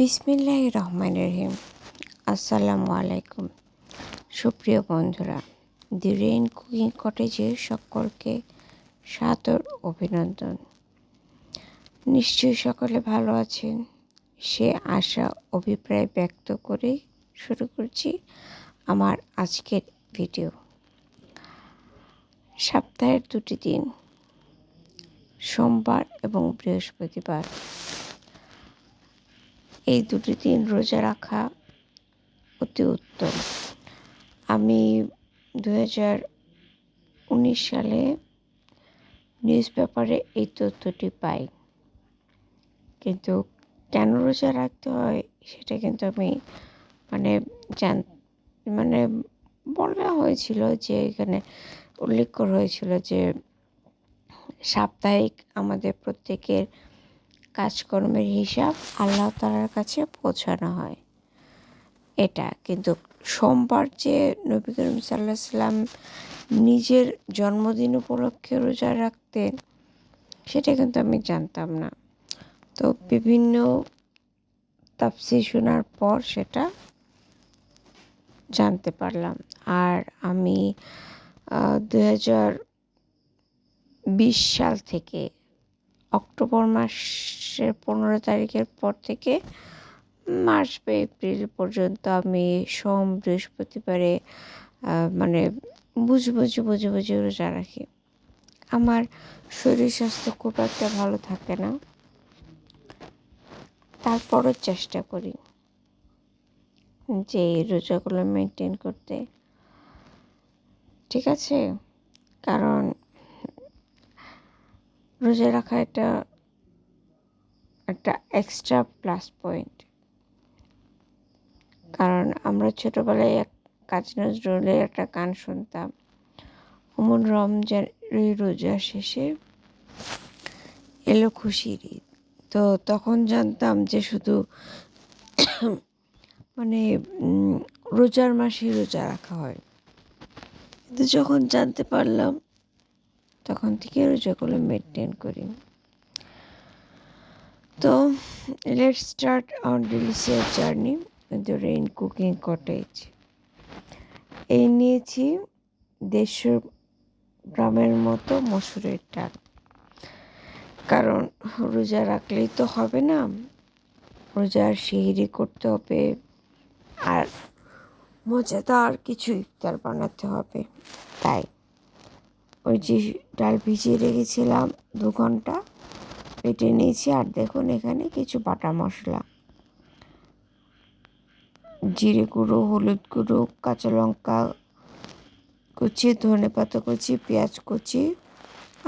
বিসমিল্লাহ রহমান রহিম আসসালামু আলাইকুম সুপ্রিয় বন্ধুরা, দি রেইন কুকিং কটেজের সকলকে সাদর অভিনন্দন। নিশ্চয়ই সকলে ভালো আছেন। সে আশা, অভিপ্রায় ব্যক্ত করে শুরু করছি আমার আজকের ভিডিও। সপ্তাহের দুটি দিন, সোমবার এবং বৃহস্পতিবার। এই দুটি দিন রোজা রাখা অতি উত্তম। আমি দু উনিশ সালে নিউজ পেপারে এই তথ্যটি পাই। কিন্তু কেন রোজা রাখতে হয় সেটা কিন্তু আমি মানে জান মানে বলা হয়েছিল যে এখানে উল্লেখ করা হয়েছিল যে সাপ্তাহিক আমাদের প্রত্যেকের কাজকর্মের হিসাব আল্লাহ তালার কাছে পৌঁছানো হয়। এটা কিন্তু সোমবার যে নবী করিম সাল্লাহ সাল্লাম নিজের জন্মদিন উপলক্ষে রোজা রাখতেন, সেটা কিন্তু আমি জানতাম না। তো বিভিন্ন তাপসি শোনার পর সেটা জানতে পারলাম। আর আমি দু হাজার বিশ সাল থেকে অক্টোবর মাসের পনেরো তারিখের পর থেকে মার্চ বা এপ্রিল পর্যন্ত আমি সোম, বৃহস্পতিবারে মানে বুঝে বুঝে বুঝে বুঝে রোজা রাখি। আমার শরীর স্বাস্থ্য খুব একটা ভালো থাকে না। তারপরও চেষ্টা করি যে রোজাগুলো মেনটেন করতে। ঠিক আছে? কারণ রোজা রাখা একটা একটা এক্সট্রা প্লাস পয়েন্ট কারণ আমরা ছোটোবেলায় এক কাজী নজরুলের একটা গান শুনতাম অমন রমজান রোজা শেষে এলো খুশির ঈদ। তো তখন জানতাম যে শুধু মানে রোজার মাসে রোজা রাখা হয়। কিন্তু যখন জানতে পারলাম তখন থেকে রোজাগুলো মেনটেন করি। তো let start our delicious journey the rain cooking cottage এই নিয়েছি দেড়শো গ্রামের মতো মসুরের ডাল। কারণ রোজা রাখলেই তো হবে না রোজার সিহিরি করতে হবে আর মজাদার কিছু ইফতার বানাতে হবে, তাই। ওই যে ডাল ভিজিয়ে রেখেছিলাম দু ঘণ্টা পেটে নিয়েছি। আর দেখুন এখানে কিছু বাটা মশলা। জিরে গুঁড়ো, হলুদ গুঁড়ো, কাঁচা লঙ্কা কুচি, ধনে পাতা কুচি, পেঁয়াজ কুচি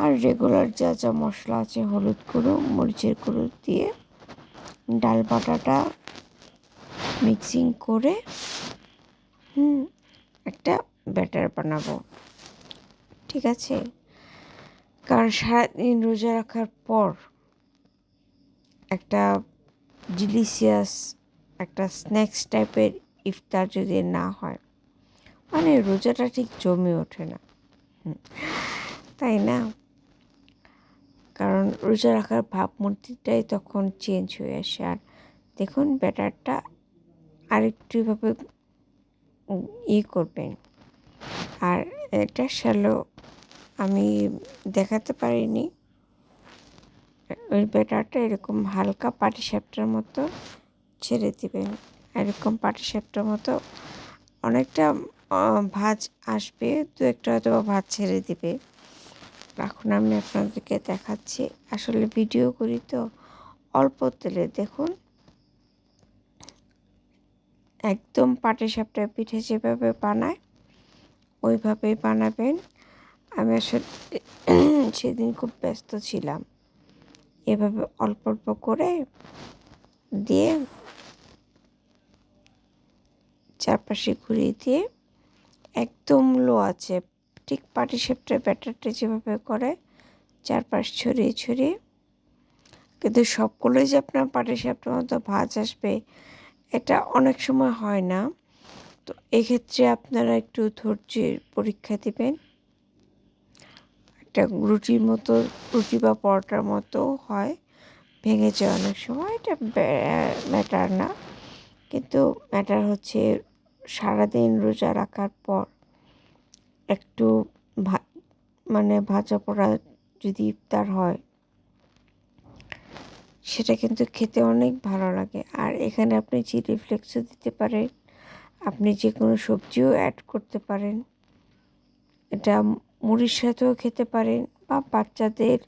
আর রেগুলার যা যা মশলা আছে, হলুদ গুঁড়ো, মরিচের গুঁড়ো দিয়ে ডাল বাটাটা মিক্সিং করে, হুম, একটা ব্যাটার বানাবো। ঠিক আছে? কারণ সারাদিন রোজা রাখার পর একটা ডিলিশিয়াস একটা স্ন্যাক্স টাইপের ইফতার যদি না হয় মানে রোজাটা ঠিক জমে ওঠে না। তাই না? কারণ রোজা রাখার ভাবমূর্তিটাই তখন চেঞ্জ হয়ে আসে। আর দেখুন, ব্যাটারটা আরেকটুভাবে ই করবেন। আর এটা শ্যালো আমি দেখাতে পারিনি। ওই ব্যাটারটা এরকম হালকা পাটি সাপটার মতো ছেড়ে দিবেন এরকম পাটি সাপটার মতো অনেকটা ভাজ আসবে, দু একটা হয়তো ভাজ ছেড়ে দিবে। এখন আমি আপনাদেরকে দেখাচ্ছি। আসলে ভিডিও করি তো অল্প তেলে। দেখুন, একদম পাটি সাপটা পিঠে যেভাবে বানায়, ওইভাবেই বানাবেন। আমি আসলে সেদিন খুব ব্যস্ত ছিলাম। এভাবে অল্প অল্প করে দিয়ে চারপাশে ঘুরিয়ে দিয়ে একদম লো আছে, ঠিক পাটি সেপটা ব্যাটারটা যেভাবে করে চারপাশ ছড়িয়ে ছড়িয়ে। কিন্তু সবগুলোই যে আপনার পাটি সেপটার মতো ভাজ আসবে, এটা অনেক সময় হয় না। তো এক্ষেত্রে আপনারা একটু ধৈর্যের পরীক্ষা দেবেন। একটা রুটির মতো, রুটি বা পরোটার মতো হয়। ভেঙে যায় অনেক সময়। এটা ম্যাটার না। কিন্তু ম্যাটার হচ্ছে সারাদিন রোজা রাখার পর একটু মানে ভাজা পোড়া যদি ইফতার হয়, সেটা কিন্তু খেতে অনেক ভালো লাগে। আর এখানে আপনি চিলি ফ্লেক্সও দিতে পারেন। আপনি যে কোনো সবজিও অ্যাড করতে পারেন। এটা মুড়ির সাথেও খেতে পারেন বা বাচ্চাদের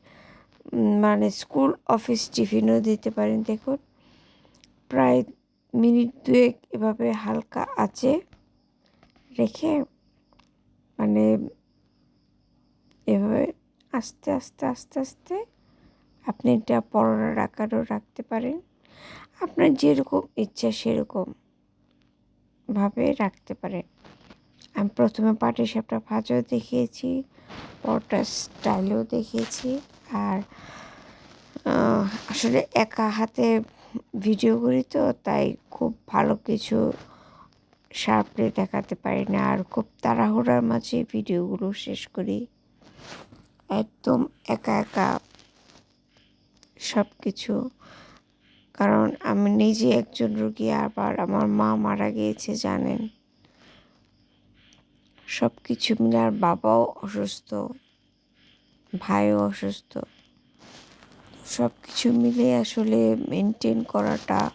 মানে স্কুল অফিস টিফিনও দিতে পারেন। দেখুন, প্রায় মিনিট দুয়েক এভাবে হালকা আছে রেখে মানে এভাবে আস্তে আস্তে আস্তে আস্তে আপনি এটা পরোটার আকারও রাখতে পারেন। আপনার যেরকম ইচ্ছা সেরকম ভাবে রাখতে পারেন। আমি প্রথমে পাটি সাপটা ভাজাও দেখিয়েছি, পরোটা স্টাইলেও দেখিয়েছি আর আসলে একা হাতে ভিডিও করি তো, তাই খুব ভালো কিছু শার্পলি দেখাতে পারি না আর খুব তাড়াহুড়ার মাঝে ভিডিওগুলো শেষ করি। একদম একা একা সব কিছু কারণ আমি নিজে একজন রুগী, আবার আমার মা মারা গিয়েছে, জানেন। সব কিছু মিলে আর বাবাও অসুস্থ, ভাইও অসুস্থ। সব কিছু মিলে আসলে মেনটেন করাটা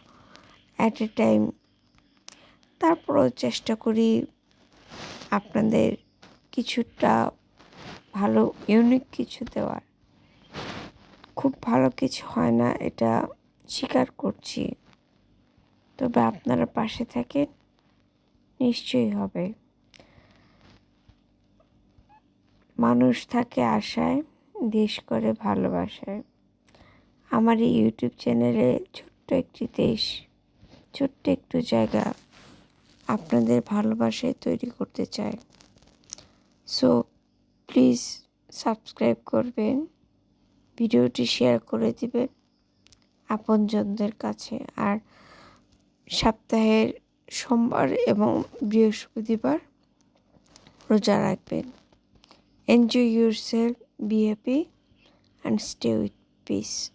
অ্যাট এ টাইম তারপরও চেষ্টা করি আপনাদের কিছুটা ভালো ইউনিক কিছু দেওয়ার। খুব ভালো কিছু হয় না, এটা স্বীকার করছি। তবে আপনারা পাশে থাকেন, নিশ্চয়ই হবে। মানুষ থাকে আশায়, দেশ করে ভালোবাসায়। আমার এই ইউটিউব চ্যানেলে ছোট্ট একটি দেশ, ছোট্ট একটু জায়গা আপনাদের ভালোবাসায় তৈরি করতে চাই। সো প্লিজ সাবস্ক্রাইব করবেন, ভিডিওটি শেয়ার করে দিবেন আপনজনদের কাছে। আর সপ্তাহের সোমবার এবং বৃহস্পতিবার রোজা রাখবেন। Enjoy yourself, be happy, and stay with peace.